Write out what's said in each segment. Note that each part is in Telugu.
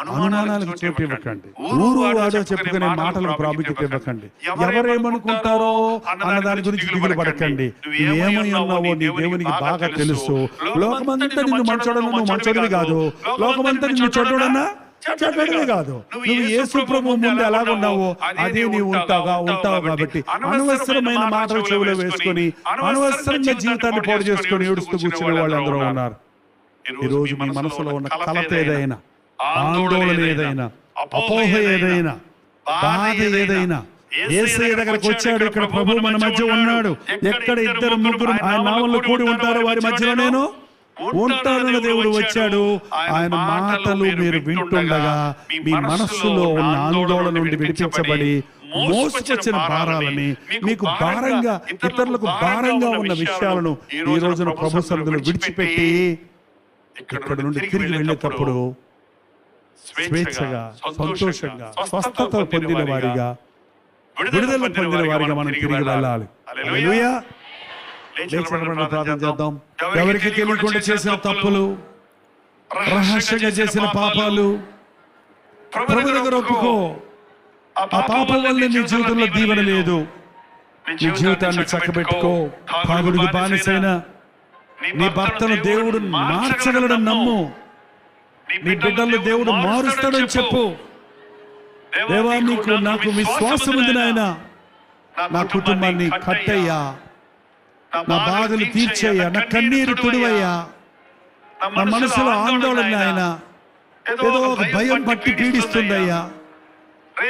అనుమానాలకు చోటు ఇవ్వకండి. ఊరు వాడో చెప్పుకునే మాటలకు ప్రాముఖ్యత ఇవ్వకండి. ఎవరేమనుకుంటారో అన్న దాని గురించి దిగులు పడకండి. ఏమై ఉన్నావో నీ దేవునికి బాగా తెలుసు. లోకమంతా నిన్ను మంచోడను నువ్వు మంచోడివి కాదు. లోకమంతా నిన్ను చెడ్డోడన్నా చెడ్డోడివి కాదు. నువ్వు యేసు ప్రభు ముందు ఎలాగున్నావో అదే నీవు ఉంటావుగా ఉంటావు కాబట్టి అనవసరమైన మాటలు చెవులో వేసుకొని అనవసరంగా జీవితాన్ని పాడు చేసుకొని ఏడుస్తూ కూర్చునే వాళ్ళందరూ ఉన్నారు. ఈ రోజు మీ మనసులో ఉన్న కలత ఏదైనా ఆందోళన ఏదైనా అపోహ ఏదైనా బాధ ఏదైనా ఏసయ్య దగ్గరకు వచ్చాడు ఇక్కడ ప్రభు మన మధ్య ఉన్నాడు. ఎక్కడ ఇద్దరు ముగ్గురు ఆయన నామంలో కూడి ఉంటారో వారి మధ్యలో నేను ఉంటానన్న దేవుడు వచ్చాడు. ఆయన మాటలు మీరు వింటుండగా మీ మనస్సులో ఉన్న ఆందోళన నుండి విడిపించబడి మోసుకొచ్చిన భారాలని మీకు భారంగా ఇతరులకు భారంగా ఉన్న విషయాలను ఈ రోజున ప్రభు సన్నిధిలో విడిచిపెట్టి ఇక్కడ నుండి తిరిగి వెళ్ళేటప్పుడు స్వేచ్ఛగా సంతోషంగా స్వస్థత పొందిన వారిగా విడుదల పొందిన వారిగా మనం తిరిగి వెళ్ళాలి. ప్రార్థన చేద్దాం. ఎవరికి తెలియకుండా చేసిన తప్పులు రహస్యంగా చేసిన పాపాలు ప్రభు దగ్గర ఒప్పుకో ఆ పాపం వల్ల నీ జీవితంలో దీవెన లేదు. నీ జీవితాన్ని చక్కబెట్టుకో. తాగుడికి బానిసైన నీ భర్తను దేవుడు మార్చగలడని నమ్ము. నీ బిడ్డలు దేవుడు మారుస్తాడని చెప్పు. దేవా నీకు నాకు విశ్వాసం ఉంది నాయన నా కుటుంబాన్ని కట్టయ్యా. నా బాధలు తీర్చయ్యా. నా కన్నీరు తుడివయ్యా. నా మనసులో ఆందోళన ఆయన ఏదో ఒక భయం పట్టి పీడిస్తుందయ్యా.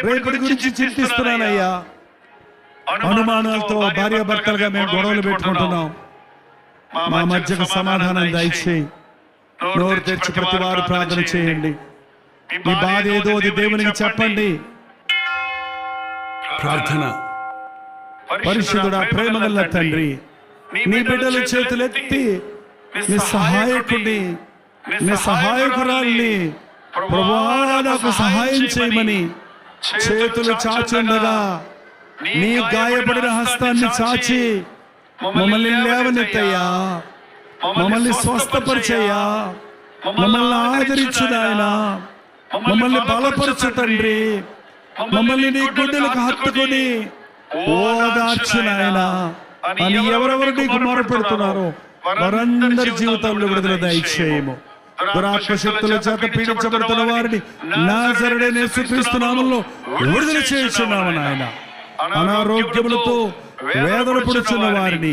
రేపటి గురించి చింతిస్తున్నానయ్యా. అనుమానాలతో భార్యాభర్తలుగా మేము గొడవలు పెట్టుకుంటున్నాం. మా మధ్యకు సమాధానం దయచేయి. నోరు తెరిచి ప్రతి వారు ప్రార్థన చేయండి. మీ బాధ ఏదో అది దేవునికి చెప్పండి. ప్రార్థన. పరిశుద్ధుడా ప్రేమ గల తండ్రి. నీ బిడ్డల చేతులెత్తి నీ సహాయకుడిని నీ సహాయకురాల్ని ప్రభువా నాకు సహాయం చేయమని చేతులు చాచుండగా నీ గాయపడిన హస్తాన్ని చాచి మమ్మల్ని లేవనెత్తయ్యా. మమ్మల్ని స్వస్థపరిచయ్యా. మమ్మల్ని ఆదరించు నాయన మమ్మల్ని బలపరచు తండ్రి మమ్మల్ని నీ గుండెలకు హత్తుకొని. ఓదార్చు నాయన. అని ఎవరెవరు నీకు మొరపెడుతున్నారో వారందరి జీవితంలో విడుదల దయచేయము. దురాత్మ శక్తుల చేత పీడించబడుతున్న వారిని నా జరడే యేసుక్రీస్తు నామంలో విడుదల చేయుచున్నాము నాయన. అనారోగ్యములతో వేదన పడుచున్న వారిని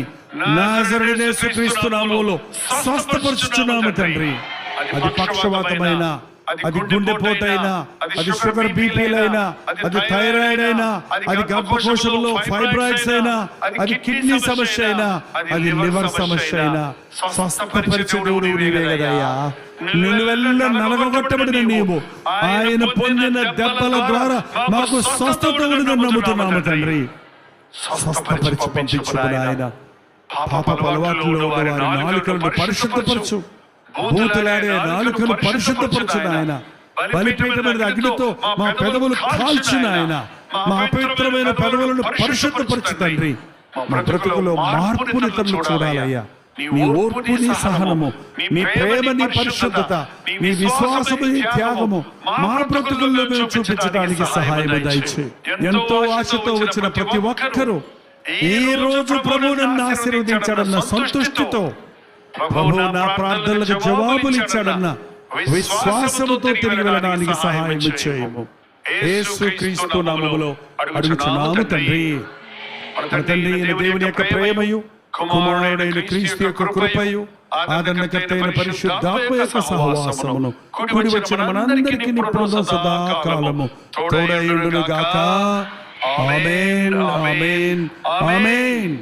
నా జరడే యేసుక్రీస్తు నామంలో స్వస్థపరుచుచున్నాము తండ్రి. అది పక్షవాతమైన అది గుండెపోటైనా అది షుగర్ బీపీలైనా అది థైరాయిడ్ అయినా అది గర్భకోశంలో ఫైబ్రాయిడ్స్ అయినా అది కిడ్నీ సమస్య అయినా అది లివర్ సమస్య అయినా స్వస్థపరిచే దేవుడు నీవే కదయ్యా. నిలువెల్ల నలగొట్టబడిన నీవు. ఆయన పొందిన దెబ్బల ద్వారా మాకు స్వస్థత నమ్ముతున్నాము తండ్రి. స్వస్థపరిచి పంపించు ఆయన పాప అలవాట్లలో వారి నాలుకలను పరిశుద్ధపరచు. బూతులాడే పరిశుద్ధపరచు ఆయన బలిపీఠమైన అగ్నితో మా పెదవులు కాల్చిన ఆయన మా అపవిత్రమైన పెదవులను పరిశుద్ధపరచు తండ్రి. మా బ్రతుకులో మార్పుని తను చూడాలయ్యా. నీ ఓర్పు నీ సహనము నీ ప్రేమ నీ పరిశుద్ధత నీ విశ్వాసము నీ త్యాగము మా బ్రతుకుల్లో మేము చూపించడానికి సహాయం దయచే. ఎంతో ఆశతో వచ్చిన ప్రతి ఒక్కరూ ఈ రోజు ప్రభు నన్ను ఆశీర్వదించాడన్న సంతుష్టితో ప్రభు నా ప్రార్థనలకు జవాబులు ఇచ్చాడన్న విశ్వాసముతో తిరిగి వెళ్ళడానికి సహాయం చేయము. యేసు క్రీస్తు నామములో అడుగుచున్నాము తండ్రి. తండ్రి. దేవుని యొక్క ప్రేమయు కుమారుడైన క్రీస్తు యొక్క కృపయు ఆదరణకర్త అయిన పరిశుద్ధాత్మ యొక్క సహవాసమును కూడి వచ్చిన మనందరికీ ఇప్పుడు సదాకాలము తోడయుడును గాక ఆమేన్ ఆమేన్ ఆమేన్